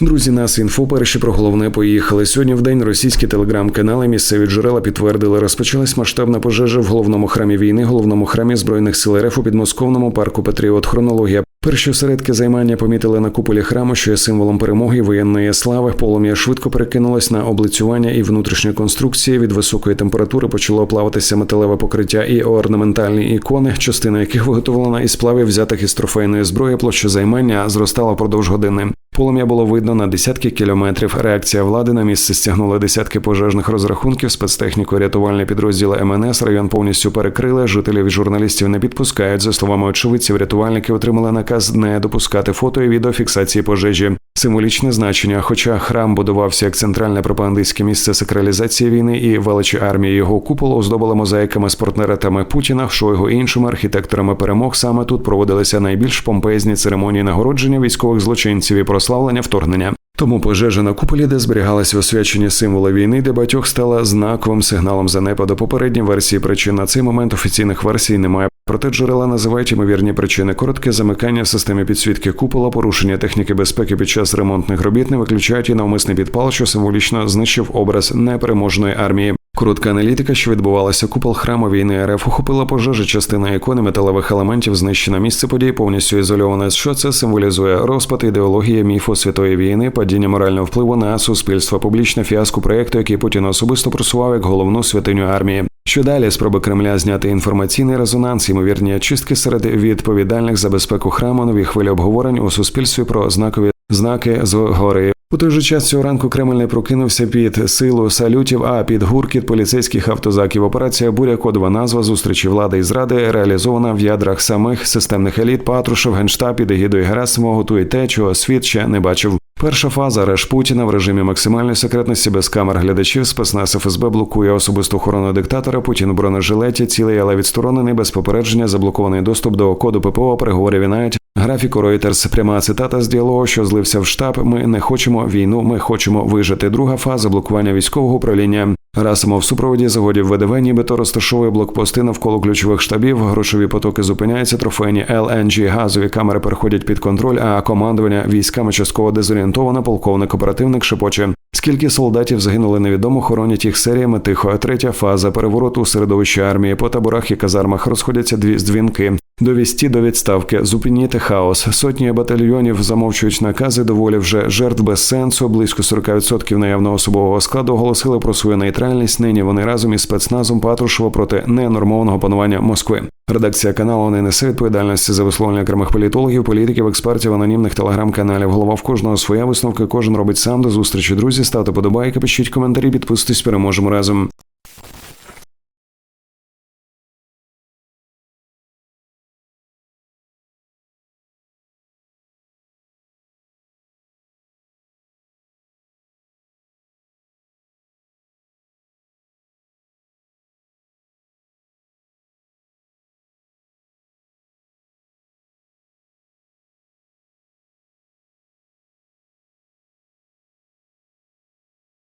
Друзі, нас інфо перші про головне поїхали. Сьогодні в день російські телеграм-канали, місцеві джерела підтвердили, розпочалась масштабна пожежа в головному храмі війни, головному храмі збройних сил РФ у підмосковному парку Патріот. Хронологія. Перші осередки займання помітили на куполі храму, що є символом перемоги воєнної слави. Полум'я швидко перекинулось на облицювання і внутрішні конструкції. Від високої температури почало плаватися металеве покриття і орнаментальні ікони, частина яких виготовлена із сплавів, взятих із трофейної зброї. Площа займання зростала впродовж години. Полум'я було видно на десятки кілометрів. Реакція влади на місце стягнула десятки пожежних розрахунків. Спецтехніку рятувальні підрозділи МНС район повністю перекрили. Жителів і журналістів не підпускають. За словами очевидців, рятувальники отримали наказ не допускати фото і відеофіксації пожежі. Символічне значення, хоча храм будувався як центральне пропагандистське місце сакралізації війни і величі армії, його купол оздобили мозаїками з портретами Путіна, Шойгу і іншими архітекторами перемог. Саме тут проводилися найбільш помпезні церемонії нагородження військових злочинців і прославлення вторгнення. Тому пожежа на куполі, де зберігалися освячені символи війни, для багатьох стала знаковим сигналом занепаду. Попередні версії причин на цей момент офіційних версій немає. Проте джерела називають ймовірні причини коротке замикання в системі підсвітки купола, порушення техніки безпеки під час ремонтних робіт не виключають і навмисний підпал, що символічно знищив образ непереможної армії. Коротка аналітика, що відбувалася купол храму війни РФ, охопила пожежа, частина ікони металевих елементів знищена місце подій повністю ізольоване. Що це символізує розпад ідеології міфу святої війни, падіння морального впливу на суспільство, публічне фіаско проєкту, який Путін особисто просував як головну святиню армії. Що далі спроби Кремля зняти інформаційний резонанс, ймовірні очистки серед відповідальних за безпеку храму, нові хвилі обговорень у суспільстві про знакові знаки згори. У той же час цього ранку Кремль не прокинувся під силу салютів, а під гуркіт поліцейських автозаків. Операція буря кодова назва зустрічі влади і зради реалізована в ядрах самих системних еліт. Патрушев, генштаб під егідою Герасимова готує те, чого світ ще не бачив. Перша фаза арешт Путіна в режимі максимальної секретності без камер глядачів. Спецназ ФСБ блокує особисту охорону диктатора. Путін у бронежилеті, цілий, але відсторонений без попередження, заблокований доступ до коду ППО. Переговорів і навіть Графіку Reuters. пряма цитата з діалогу, що злився в штаб. Ми не хочемо війну, ми хочемо вижити. Друга фаза блокування військового управління. Герасимов в супроводі загодів ВДВ, нібито розташовує блокпости навколо ключових штабів. Грошові потоки зупиняються. Трофейні LNG газові камери переходять під контроль. А командування військами частково дезорієнтовано. Полковник оперативник шепоче. Скільки солдатів загинули невідомо, хоронять їх серіями тихо. Третя фаза перевороту у середовищі армії. По таборах і казармах розходяться дві дзвінки. Довісті до відставки, зупиніти хаос. Сотні батальйонів замовчують накази. Доволі вже жертв без сенсу. Близько 40% наявного особового складу оголосили про свою нейтральність. Нині вони разом із спецназом Патрушева проти ненормованого панування Москви. Редакція каналу не несе відповідальності за висловлення окремих політологів, політиків, експертів, анонімних телеграм-каналів. Голова в кожного своя висновка. Кожен робить сам до зустрічі. Друзі, ставте подобайки, пишіть коментарі, підписуйтесь, переможемо разом.